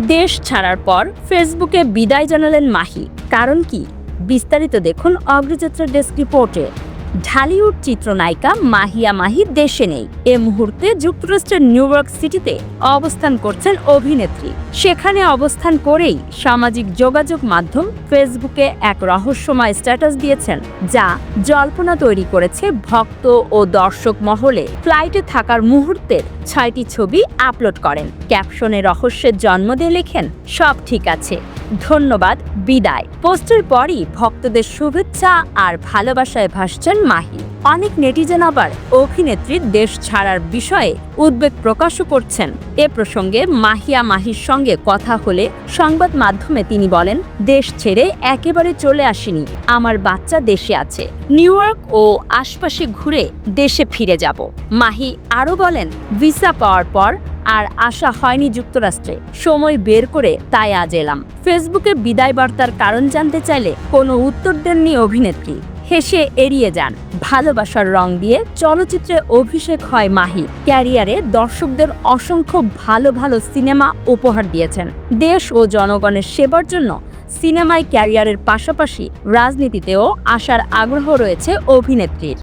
দেশ ছাড়ার পর ফেসবুকে বিদায় জানালেন মাহি। কারণ কি? বিস্তারিত দেখুন অগ্রযাত্রা ডেস্ক রিপোর্টে। ঢালিউড চিত্রনায়িকা মাহিয়া মাহি দেশে নেই। এ মুহূর্তে যুক্তরাষ্ট্রের নিউ ইয়র্ক সিটিতে অবস্থান করছেন অভিনেত্রী। সেখানে অবস্থান করেই সামাজিক যোগাযোগ মাধ্যম ফেসবুকে এক রহস্যময় স্ট্যাটাস দিয়েছেন, যা জল্পনা তৈরি করেছে ভক্ত ও দর্শক মহলে। ফ্লাইটে থাকার মুহূর্তের ছয়টি ছবি আপলোড করেন। ক্যাপশনে রহস্যের জন্ম দিয়ে লেখেন, সব ঠিক আছে। ধন্যবাদ, বিদায়। পোস্টের পরই ভক্তদের শুভেচ্ছা আর ভালোবাসায় ভাসছেন মাহি অনেক নেটিজেন আবার অভিনেত্রীর দেশ ছাড়ার বিষয়ে উদ্বেগ প্রকাশও করছেন। এ প্রসঙ্গে মাহিয়া মাহির সঙ্গে কথা হলে সংবাদ মাধ্যমে তিনি বলেন, দেশ ছেড়ে একেবারে চলে আসেনি। আমার বাচ্চা দেশে আছে। নিউ ইয়র্ক ও আশপাশে ঘুরে দেশে ফিরে যাব। মাহি আরও বলেন, ভিসা পাওয়ার পর আর আশা হয়নি যুক্তরাষ্ট্রে। সময় বের করে তাই আজ এলাম। ফেসবুকে বিদায় বার্তার কারণ জানতে চাইলে কোনো উত্তর দেননি অভিনেত্রী। হেসে এড়িয়ে যান। ভালোবাসার রং দিয়ে চলচ্চিত্রে অভিষেক হয় মাহি। ক্যারিয়ারে দর্শকদের অসংখ্য ভালো ভালো সিনেমা উপহার দিয়েছেন। দেশ ও জনগণের সেবার জন্য সিনেমায় ক্যারিয়ারের পাশাপাশি রাজনীতিতেও আসার আগ্রহ রয়েছে অভিনেত্রীর।